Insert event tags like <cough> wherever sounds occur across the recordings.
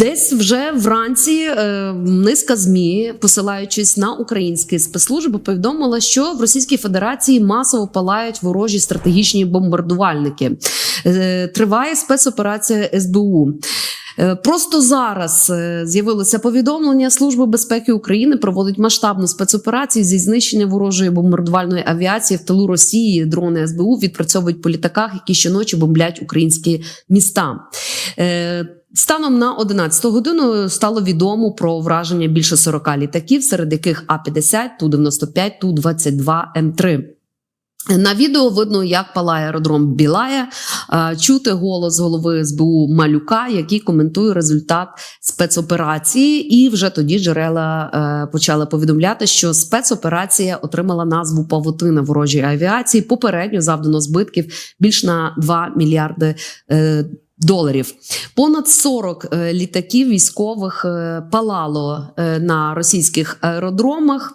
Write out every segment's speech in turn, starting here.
Десь вже вранці е, низка змі, посилаючись на українські спецслужби, повідомила, що в Російській Федерації масово палають ворожі стратегічні бомбардувальники. Е, Триває спецоперація СБУ. Е, Просто зараз е, з'явилося повідомлення. Служба безпеки України проводить масштабну спецоперацію зі знищення ворожої бомбардувальної авіації в тилу Росії. Дрони СБУ відпрацьовують по літаках, які щоночі бомблять українські міста. Е, Станом на 11 годину стало відомо про враження більше 40 літаків, серед яких А-50, Ту-95, Ту-22, М3. На відео видно, як палає аеродром Білая, чути голос голови СБУ Малюка, який коментує результат спецоперації. І вже тоді джерела е, почали повідомляти, що спецоперація отримала назву Павутина ворожої авіації. Попередньо завдано збитків більш на 2 мільярди. е, Доларів понад 40 е, літаків військових палало на російських аеродромах.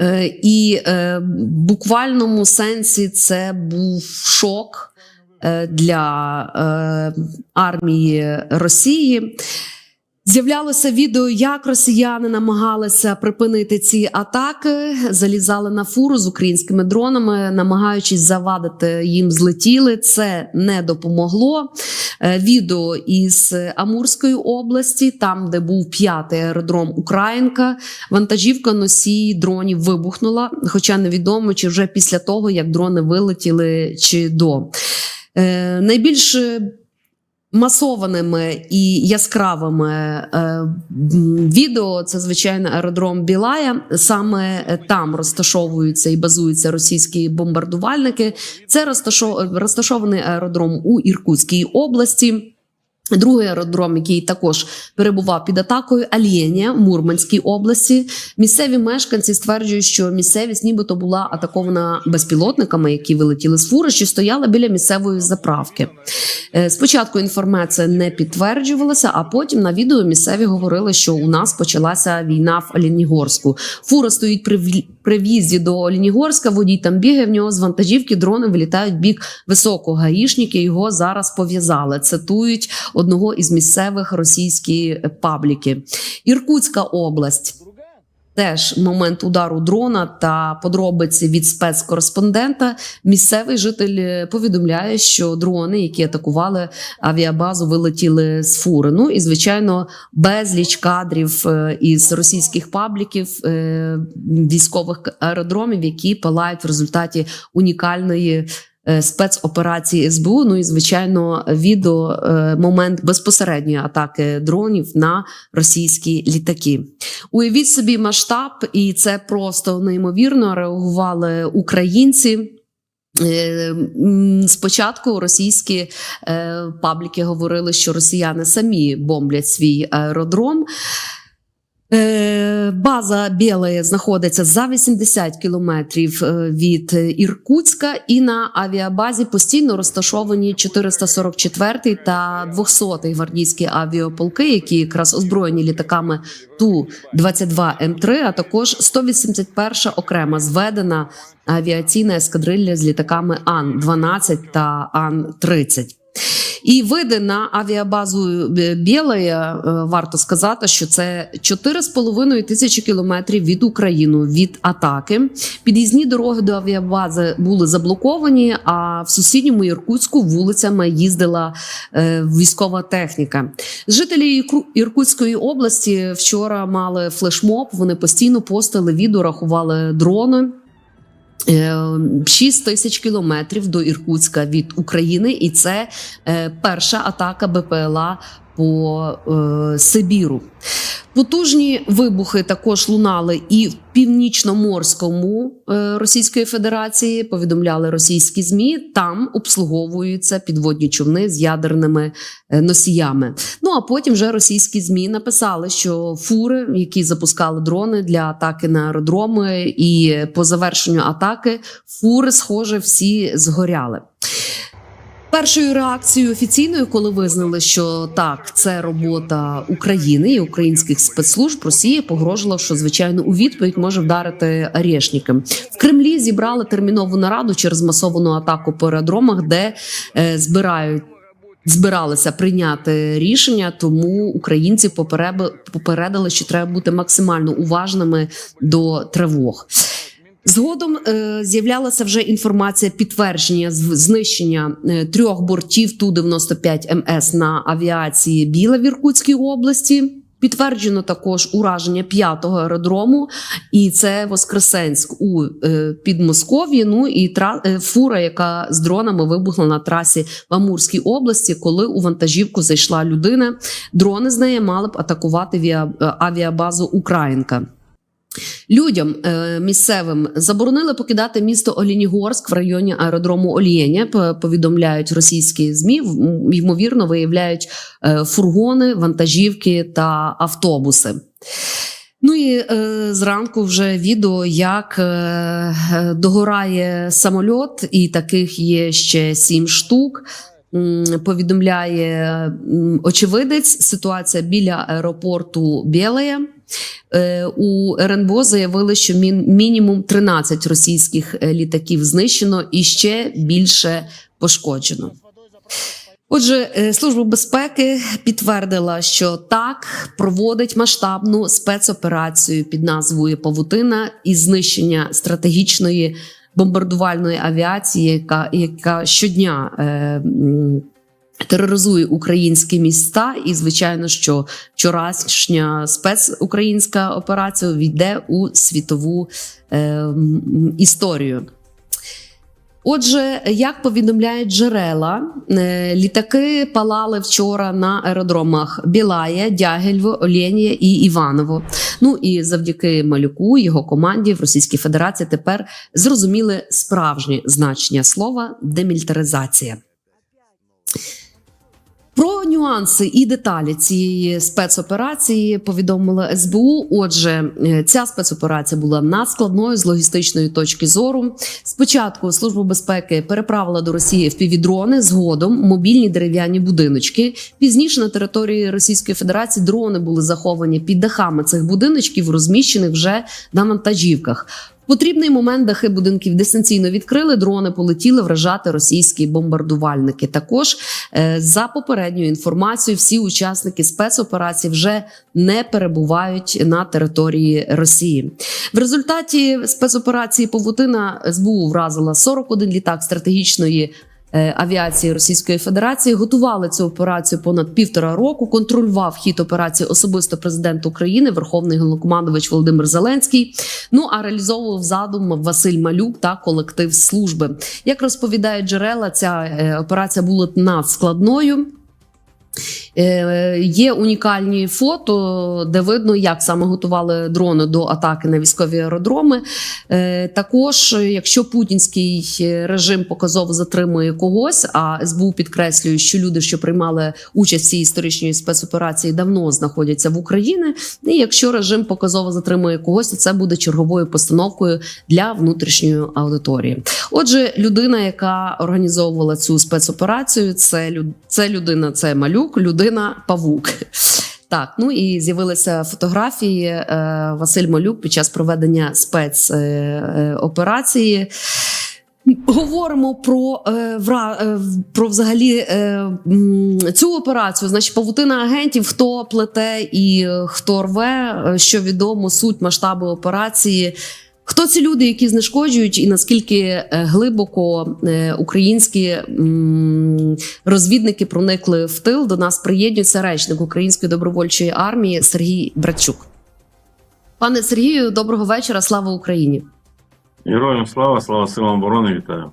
Е, І е, в буквальному сенсі це був шок е, для армії Росії. З'являлося відео, як росіяни намагалися припинити ці атаки, залізали на фуру з українськими дронами, намагаючись завадити їм злетіли. Це не допомогло. Е, Відео із Амурської області, там де був п'ятий аеродром Українка, вантажівка носій дронів вибухнула. Хоча невідомо, чи вже після того, як дрони вилетіли, чи до. Е, Найбільш масованими і яскравими е, відео це звичайно аеродром Білая. Саме е, там розташовуються і базуються російські бомбардувальники. Це розташо- розташований аеродром у Іркутській області. Другий аеродром, який також перебував під атакою, Альєнія в Мурманській області. Місцеві мешканці стверджують, що місцевість нібито була атакована безпілотниками, які вилетіли з фури, що стояли біля місцевої заправки. Е, Спочатку інформація не підтверджувалася, а потім на відео місцеві говорили, що у нас почалася війна в Олінігорську. Фура стоїть при при в'їзді до Олінігорська. Водій там бігає в нього з вантажівки. Дрони вилітають в бік високого. Гаїшники його зараз пов'язали. Цитують одного із місцевих російських пабліки. Іркутська область. Теж момент удару дрона та подробиці від спецкореспондента. Місцевий житель е, повідомляє, що дрони, які атакували авіабазу, вилетіли з фури. Ну і звичайно, безліч кадрів е, із російських пабліків е, військових аеродромів, які палають в результаті унікальної. Е, Спецоперації СБУ, ну і звичайно, відео е, момент безпосередньої атаки дронів на російські літаки. Уявіть собі масштаб, і це просто неймовірно реагували українці. Е, Спочатку російські пабліки говорили, що росіяни самі бомблять свій аеродром. Е, База Білої знаходиться за 80 кілометрів е, від Іркутська, і на авіабазі постійно розташовані 444 та 200 гвардійські авіаполки, які якраз озброєні літаками Ту-22 М3, а також 181 окрема зведена авіаційна ескадрилья з літаками Ан-12 та Ан-30. І види на авіабазу Білая е, варто сказати, що це 4,5 тисячі кілометрів від України від атаки. Під'їзні дороги до авіабази були заблоковані. А в сусідньому Іркутську вулицями їздила е, військова техніка. Жителі Ірку- Іркутської області вчора мали флешмоб. Вони постійно постили відео, рахували дрони. Е, 6 тисяч кілометрів до Іркутська від України, і це е, перша атака БПЛА по е, Сибіру. Потужні вибухи також лунали і в північноморському е, Російської Федерації. Повідомляли російські змі. Там обслуговуються підводні човни з ядерними е, носіями. Ну а потім вже російські змі написали, що фури, які запускали дрони для атаки на аеродроми, і по завершенню атаки фури, схоже, всі згоряли. Першою реакцією офіційною, коли визнали, що так, це робота України і українських спецслужб, Росія погрожувала, що звичайно у відповідь може вдарити Орешники. В Кремлі зібрали термінову нараду через масовану атаку по аеродромах, де е, збирають збиралися прийняти рішення, тому українці попередили, що треба бути максимально уважними до тривог. Згодом е, з'являлася вже інформація підтвердження знищення е, трьох бортів ту 95 МС на авіації Біла в Іркутській області. Підтверджено також ураження п'ятого аеродрому, і це Воскресенськ у е, Підмосков'ї. Ну і тра, е, фура, яка з дронами вибухла на трасі в Амурській області, коли у вантажівку зайшла людина. Дрони з неї мали б атакувати е, авіабазу Українка. Людям е, місцевим заборонили покидати місто Олінігорськ в районі аеродрому Олєня. п- Повідомляють російські змі. Ймовірно, виявляють е, фургони, вантажівки та автобуси. Ну і е, зранку вже відео, як е, е, догорає самольот, і таких є ще сім штук. Повідомляє очевидець. Ситуація біля аеропорту Білея. Е, У РНБО заявили, що мінімум 13 російських е, літаків знищено і ще більше пошкоджено. Отже, е, служба безпеки підтвердила, що так проводить масштабну спецоперацію під назвою Павутина із знищення стратегічної бомбардувальної авіації, яка, яка щодня е, тероризує українські міста. І звичайно, що вчорашня спецукраїнська операція війде у світову е, історію. Отже, як повідомляють джерела, е, літаки палали вчора на аеродромах Білая, Дягельво, Оленія і Іваново. Ну і завдяки малюку його команді в Російській Федерації тепер зрозуміли справжнє значення слова демілітаризація. Нюанси і деталі цієї спецоперації повідомила СБУ. Отже, е, ця спецоперація була надскладною з логістичної точки зору. Спочатку служба безпеки переправила до Росії впівдрони, згодом мобільні дерев'яні будиночки. Пізніше на території Російської Федерації дрони були заховані під дахами цих будиночків, розміщених вже на вантажівках. Потрібний момент дахи будинків дистанційно відкрили. Дрони полетіли вражати російські бомбардувальники. Також е, за попередньою інформацією, всі учасники спецоперації вже не перебувають на території Росії. В результаті спецоперації Павутина СБУ вразила 41 літак стратегічної. Е, Авіації Російської Федерації готували цю операцію понад півтора року. Контролював хід операції особисто президент України, Верховний головнокомандувач Володимир Зеленський. Ну а реалізовував задум Василь Малюк та колектив служби. Як розповідають джерела, ця е, операція була надскладною. Е, Є унікальні фото, де видно, як саме готували дрони до атаки на військові аеродроми. Е, Також, якщо путінський режим показово затримує когось, а СБУ підкреслює, що люди, що приймали участь в цій історичній спецоперації, давно знаходяться в Україні. І якщо режим показово затримує когось, то це буде черговою постановкою для внутрішньої аудиторії. Отже, людина, яка організовувала цю спецоперацію, це люд- це людина, це малюк, людина павук. Так, ну і з'явилися фотографії е, Василь Малюк під час проведення спецоперації. Говоримо про, е, вра, е, про взагалі е, цю операцію. Значить, павутина агентів, хто плете і е, хто рве, е, що відомо, суть масштабу операції. Хто ці люди, які знешкоджують, і наскільки е, глибоко е, українські розвідники проникли в тил? До нас приєднується речник Української добровольчої армії Сергій Братчук. Пане Сергію, доброго вечора. Слава Україні! Героям слава, слава силам оборони, вітаю.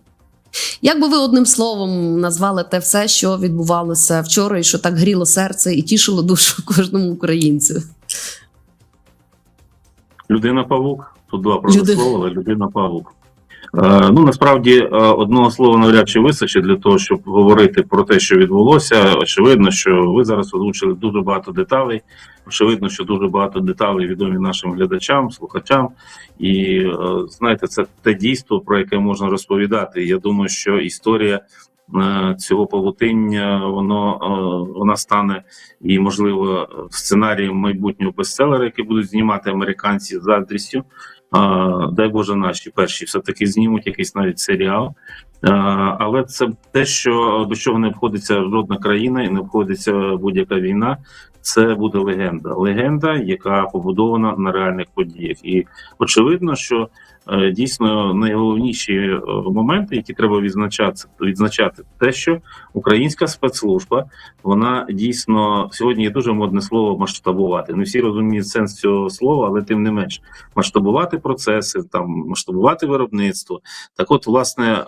Як би ви одним словом назвали те все, що відбувалося вчора, і що так гріло серце і тішило душу кожному українцю? Людина павук. Тут два Люди- людина павук. Е, ну насправді е, одного слова навряд чи вистачить для того, щоб говорити про те, що відбулося. Очевидно, що ви зараз озвучили дуже багато деталей. Очевидно, що дуже багато деталей відомі нашим глядачам, слухачам. І е, знаєте, це те дійство, про яке можна розповідати. Я думаю, що історія цього павутиння воно вона стане і, можливо, сценарієм майбутнього бестселера, який будуть знімати американці з заздрістю. Дай Боже, наші перші все-таки знімуть якийсь навіть серіал. А, але це те, що до чого не обходиться жодна країна і не обходиться будь-яка війна. Це буде легенда. Легенда, яка побудована на реальних подіях. І очевидно, що е, дійсно найголовніші е, моменти, які треба відзначати, відзначати, те, що українська спецслужба вона дійсно сьогодні є дуже модне слово масштабувати. Не всі розуміють сенс цього слова, але тим не менш масштабувати процеси, там масштабувати виробництво. Так, от, власне, е,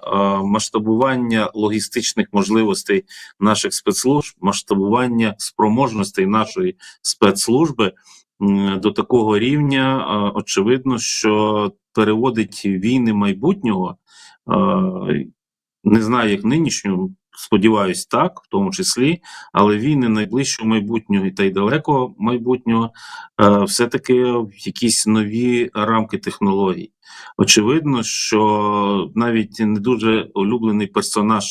масштабування логістичних можливостей наших спецслужб, масштабування спроможностей нашої спецслужби до такого рівня, очевидно, що переводить війни майбутнього. Не знаю, як нинішню, сподіваюсь, так, в тому числі, але війни найближчого майбутнього та й далекого майбутнього е, все-таки якісь нові рамки технологій. Очевидно, що навіть не дуже улюблений персонаж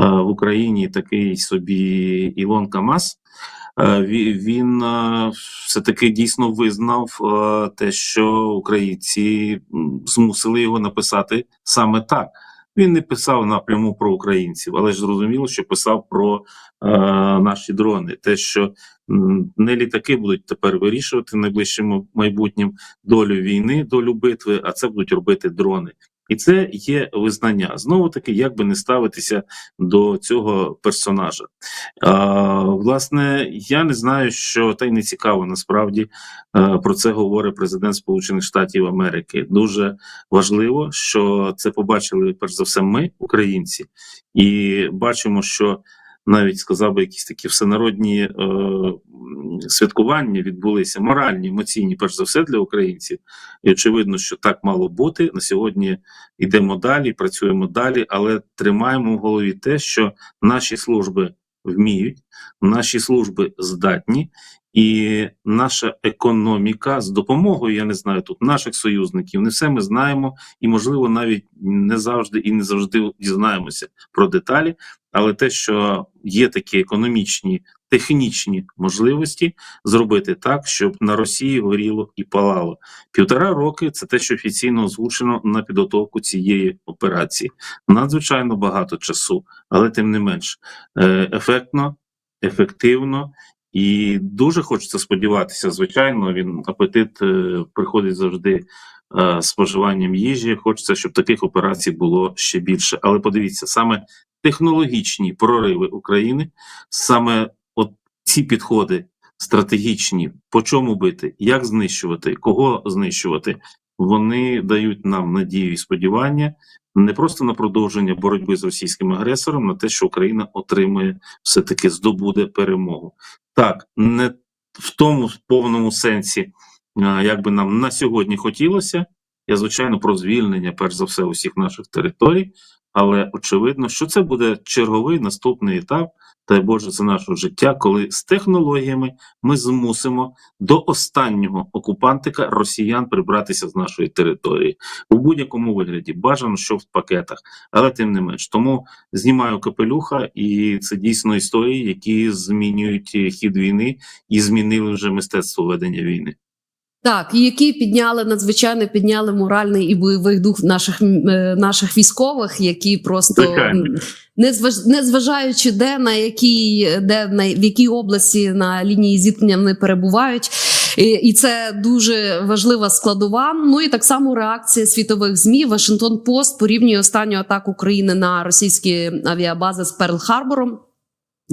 е, в Україні, такий собі Ілон Камас. е, Він все-таки дійсно визнав те, що українці змусили його написати саме так. Він не писав напряму про українців, але ж зрозуміло, що писав про е, наші дрони. Те, що не літаки будуть тепер вирішувати в найближчому майбутнім долю війни, долю битви, а це будуть робити дрони. І це є визнання. Знову таки, як би не ставитися до цього персонажа. А, власне, я не знаю, що та й не цікаво насправді е, про це говорить президент Сполучених Штатів Америки. Дуже важливо, що це побачили перш за все ми, українці, і бачимо, що навіть сказав би якісь такі всенародні е, святкування відбулися моральні, емоційні, перш за все для українців. І очевидно, що так мало бути. На сьогодні йдемо далі, працюємо далі, але тримаємо в голові те, що наші служби вміють, наші служби здатні, і наша економіка з допомогою, я не знаю, тут наших союзників, не все ми знаємо, і можливо навіть не завжди і не завжди дізнаємося про деталі. Але те, що є такі економічні, технічні можливості зробити так, щоб на Росії горіло і палало. Півтора роки це те, що офіційно озвучено на підготовку цієї операції. Надзвичайно багато часу, але тим не менш е, ефектно, ефективно. І дуже хочеться сподіватися, звичайно, він апетит е, приходить завжди е, споживанням їжі. Хочеться, щоб таких операцій було ще більше. Але подивіться, саме технологічні прориви України, саме от ці підходи стратегічні, по чому бити, як знищувати, кого знищувати, вони дають нам надію і сподівання не просто на продовження боротьби з російським агресором, на те, що Україна отримує все таки здобуде перемогу. Так, не в тому повному сенсі, як би нам на сьогодні хотілося. Я звичайно про звільнення, перш за все, усіх наших територій, але очевидно, що це буде черговий наступний етап, дай Боже, за нашого життя, коли з технологіями ми змусимо до останнього окупантика росіян прибратися з нашої території у будь-якому вигляді. Бажано, що в пакетах, але тим не менш. Тому знімаю капелюха, і це дійсно історії, які змінюють хід війни і змінили вже мистецтво ведення війни. Так, і які підняли надзвичайно підняли моральний і бойовий дух наших е, наших військових, які просто не зваж, не зважаючи де на якій де на в якій області на лінії зіткнення вони перебувають. І, і це дуже важлива складова. Ну і так само реакція світових змі. Вашингтон Пост порівнює останню атаку України на російські авіабази з Перл-Харбором.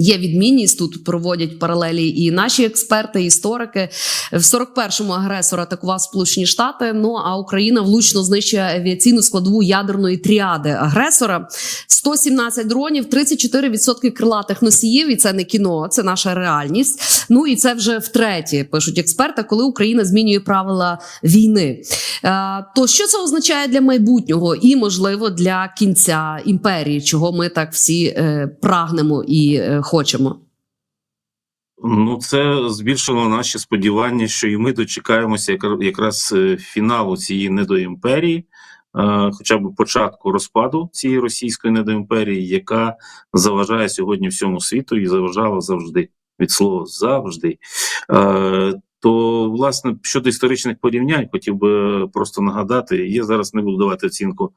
Є відмінність тут проводять паралелі і наші експерти, і історики. В 41-му агресор атакував Сполучені Штати. Ну а Україна влучно знищує авіаційну складову ядерної тріади агресора. 117 дронів, 34% крилатих носіїв. І це не кіно, це наша реальність. Ну і це вже втретє пишуть експерти, коли Україна змінює правила війни. Е, то що це означає для майбутнього і можливо для кінця імперії, чого ми так всі е, прагнемо і е, хочемо? Ну, це збільшило наші сподівання, що і ми дочекаємося якраз е, фіналу цієї недоімперії, е, хоча б початку розпаду цієї російської недоімперії, яка заважає сьогодні всьому світу і заважала завжди від слова завжди. То, власне, щодо історичних порівнянь, хотів би просто нагадати, я зараз не буду давати оцінку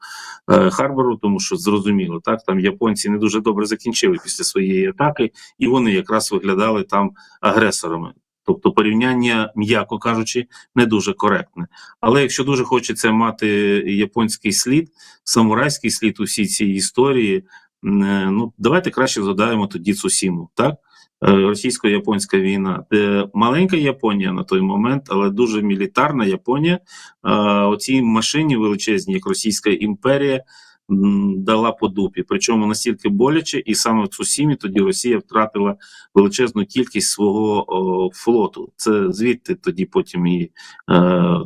е, Харбору, тому що зрозуміло, так там японці не дуже добре закінчили після своєї атаки, і вони якраз виглядали там агресорами. Тобто порівняння, м'яко кажучи, не дуже коректне. Але якщо дуже хочеться мати японський слід, самурайський слід у всій цій історії, е, ну давайте краще згадаємо тоді Цусіму, так? Е, Російсько-японська війна, де маленька Японія на той момент, але дуже мілітарна Японія. е, Оцій машині величезній, як Російська імперія, дала по дупі. Причому настільки боляче, і саме в Цусімі тоді Росія втратила величезну кількість свого о, флоту. Це звідти тоді потім і е,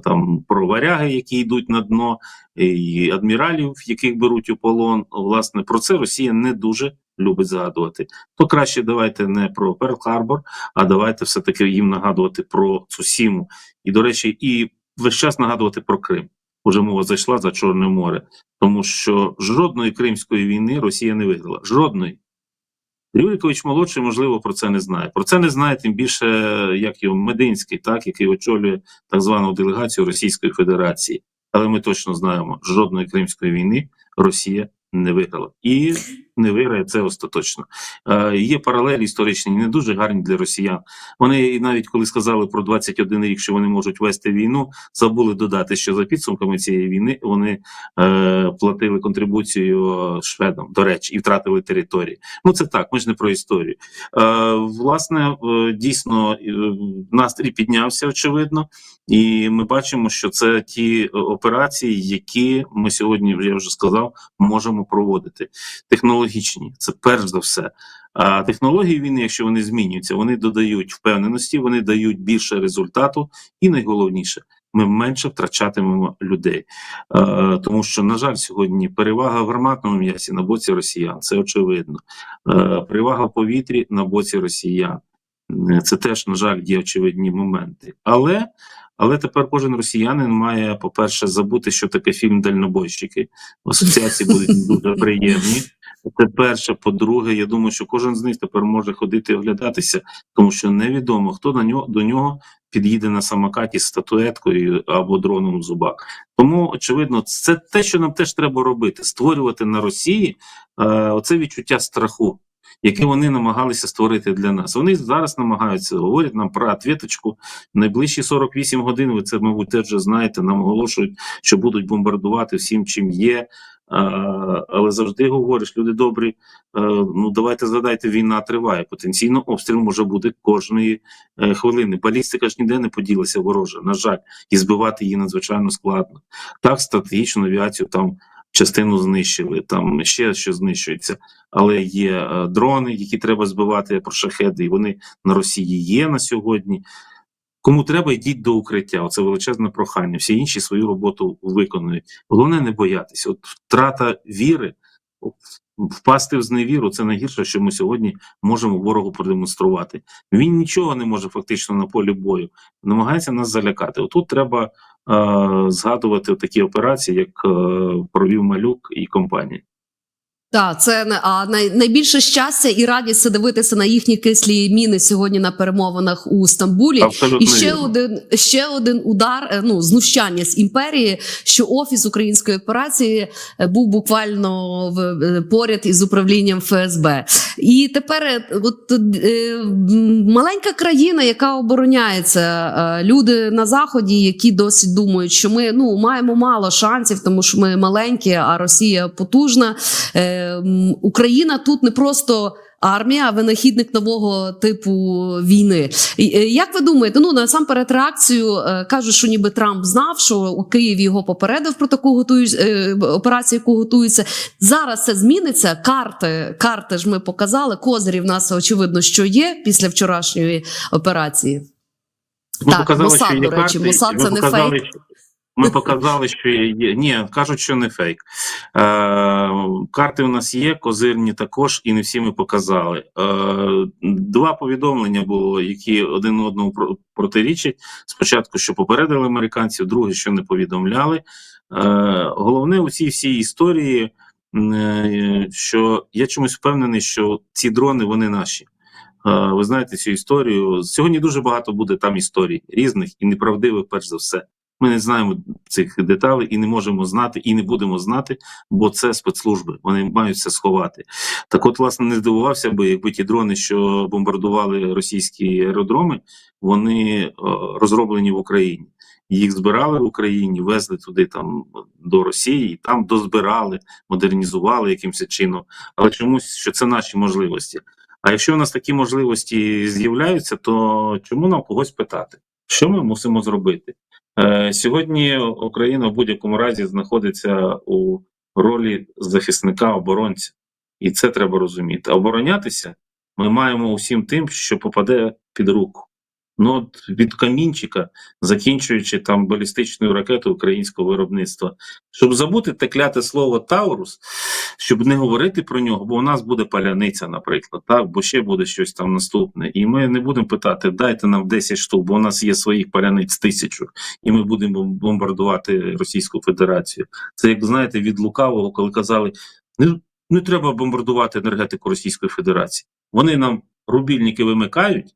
там про варяги, які йдуть на дно, і адміралів, яких беруть у полон. Власне, про це Росія не дуже любить згадувати. То краще давайте не про Перл-Харбор, а давайте все-таки їм нагадувати про Цусіму. І, до речі, і весь час нагадувати про Крим. Уже мова зайшла за Чорне море, тому що жодної Кримської війни Росія не виграла. Жодної. Юрікович молодший, можливо, про це не знає. Про це не знає тим більше, як його Мединський, так який очолює так звану делегацію Російської Федерації. Але ми точно знаємо, жодної Кримської війни Росія не виграла і не виграє це остаточно. Е, є паралелі історичні, не дуже гарні для росіян. Вони навіть коли сказали про 21 рік, що вони можуть вести війну, забули додати, що за підсумками цієї війни вони е, платили контрибуцію шведам, до речі, і втратили території. Ну це так, ми ж не про історію. Е, власне, е, дійсно е, настрій піднявся, очевидно, і ми бачимо, що це ті е, операції, які ми сьогодні, я вже сказав, можемо проводити. Технологічні, це перш за все. А технології війни, якщо вони змінюються, вони додають впевненості, вони дають більше результату, і найголовніше, ми менше втрачатимемо людей. Е, тому що, на жаль, сьогодні перевага в гарматному м'ясі на боці росіян, це очевидно. Е, перевага в повітрі на боці росіян. Е, Це теж, на жаль, є очевидні моменти. Але, але тепер кожен росіянин має, по-перше, забути, що таке фільм Дальнобойщики. Асоціації будуть дуже приємні. Це перше. По-друге, я думаю, що кожен з них тепер може ходити і оглядатися, тому що невідомо, хто на нього до нього під'їде на самокаті з статуеткою або дроном в зубах. Тому, очевидно, це те, що нам теж треба робити: створювати на Росії е, оце відчуття страху. Яке вони намагалися створити для нас. Вони зараз намагаються говорять нам про ответочку. Найближчі 48 годин. Ви це, мабуть, теж знаєте. Нам оголошують, що будуть бомбардувати всім, чим є. Але завжди говориш, люди добрі. е, ну давайте згадайте, війна триває. Потенційно обстріл може бути кожної е, хвилини. Балістика ж ніде не поділася ворожа. На жаль, і збивати її надзвичайно складно. Так, стратегічну авіацію там частину знищили, там ще що знищується. Але є е, дрони, які треба збивати про шахеди, і вони на Росії є на сьогодні. Кому треба, йдіть до укриття. Оце величезне прохання. Всі інші свою роботу виконують. Головне не боятися. От втрата віри, впасти в зневіру це найгірше, що ми сьогодні можемо ворогу продемонструвати. Він нічого не може фактично на полі бою, намагається нас залякати. Отут треба е, згадувати такі операції, як е, провів малюк і компанія. Так, це а най, найбільше щастя і радість це дивитися на їхні кислі міни сьогодні на перемовинах у Стамбулі. Абсолютно І ще вірно. один ще один удар, е, ну знущання з імперії, що офіс української операції е, був буквально в е, поряд із управлінням ФСБ. І тепер, от е, маленька країна, яка обороняється, люди на заході, які досі думають, що ми ну маємо мало шансів, тому що ми маленькі, а Росія потужна. Е, Україна тут не просто. Армія, а винахідник нового типу війни. Е, Як ви думаєте, ну насамперед реакцію е, кажуть, що ніби Трамп знав, що у Київ його попередив про таку готують е, операцію, яку готується. Зараз це зміниться. Карти, карти ж ми показали. Козирі в нас очевидно, що є після вчорашньої операції. Ми Так, показали, Мосад, до речі, карти, Мосад це не показали, фейк. що- Ми показали, що є. Ні, кажуть, що не фейк. Е, карти у нас є, козирні також, і не всі ми показали. Е, два повідомлення було, які один одному про- протирічать. Спочатку, що попередили американців, друге, що не повідомляли. Е, головне у цій всій історії, е, що я чомусь впевнений, що ці дрони вони наші. ви знаєте цю історію. Сьогодні дуже багато буде там історій різних і неправдивих, перш за все. Ми не знаємо цих деталей і не можемо знати, і не будемо знати, бо це спецслужби. Вони мають це сховати. Так, от, власне, не здивувався би, якби ті дрони, що бомбардували російські аеродроми, вони е, розроблені в Україні. Їх збирали в Україні, везли туди там до Росії, там дозбирали, модернізували якимось чином. Але чомусь що це наші можливості. А якщо у нас такі можливості з'являються, то чому нам когось питати? Що ми мусимо зробити? Е, сьогодні Україна в будь-якому разі знаходиться у ролі захисника оборонця, і це треба розуміти. Оборонятися ми маємо усім тим, що попаде під руку. Ну, от від камінчика, закінчуючи там балістичною ракетою українського виробництва, щоб забути те кляте слово Таурус, щоб не говорити про нього, бо у нас буде паляниця, наприклад, так, бо ще буде щось там наступне. І ми не будемо питати, дайте нам 10 штук, бо у нас є своїх паляниць тисячу, і ми будемо бомбардувати Російську Федерацію. Це як знаєте, від лукавого, коли казали, не, не треба бомбардувати енергетику Російської Федерації. Вони нам рубільники вимикають.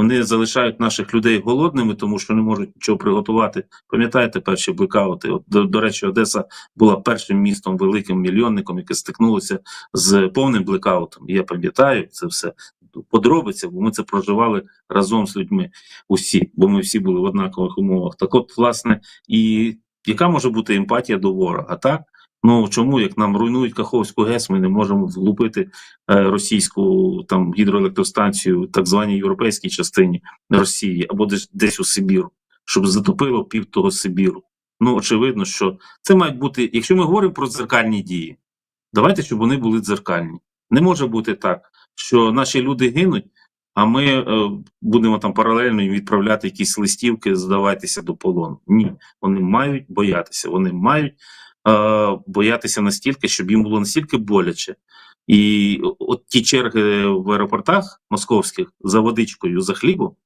Вони залишають наших людей голодними, тому що не можуть нічого приготувати. Пам'ятаєте перші блекаути? От, до, до речі, Одеса була першим містом великим мільйонником, яке стикнулося з повним блекаутом. Я пам'ятаю це все подробиці, бо ми це проживали разом з людьми. Усі, бо ми всі були в однакових умовах. Так, от, власне, і яка може бути емпатія до ворога? Так ну чому як нам руйнують Каховську ГЕС, ми не можемо влупити е, російську там гідроелектростанцію, так званій європейській частині Росії або десь десь у Сибіру, щоб затопило пів того Сибіру. Ну очевидно, що це мають бути, якщо ми говоримо про дзеркальні дії, давайте, щоб вони були дзеркальні. Не може бути так, що наші люди гинуть, а ми е, будемо там паралельно відправляти якісь листівки, здавайтеся до полону. Ні, вони мають боятися. Вони мають боятися настільки, щоб їм було настільки боляче. І от ті черги в аеропортах московських за водичкою, за хлібом,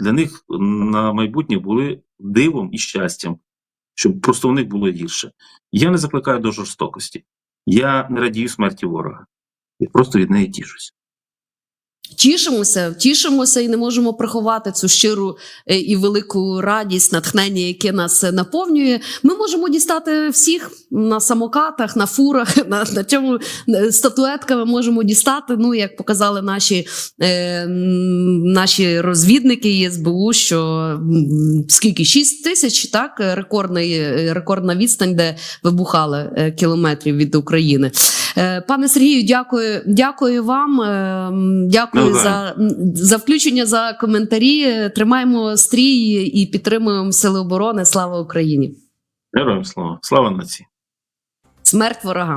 для них на майбутнє були дивом і щастям, щоб просто у них було гірше. Я не закликаю до жорстокості. Я не радію смерті ворога. Я просто від неї тішусь. Тішимося, тішимося і не можемо приховати цю щиру е, і велику радість, натхнення, яке нас е, наповнює. Ми можемо дістати всіх на самокатах, на фурах, <laughs> на, на чому е, статуетками можемо дістати. Ну, як показали наші, е, наші розвідники СБУ, що скільки 6 тисяч, так рекордний, рекордна відстань, де вибухали кілометрів від України. Пане Сергію, дякую, дякую вам. Дякую Ну, за, за включення за коментарі. Тримаємо стрій і підтримуємо сили оборони. Слава Україні! Героям слава! Слава нації! Смерть ворогам!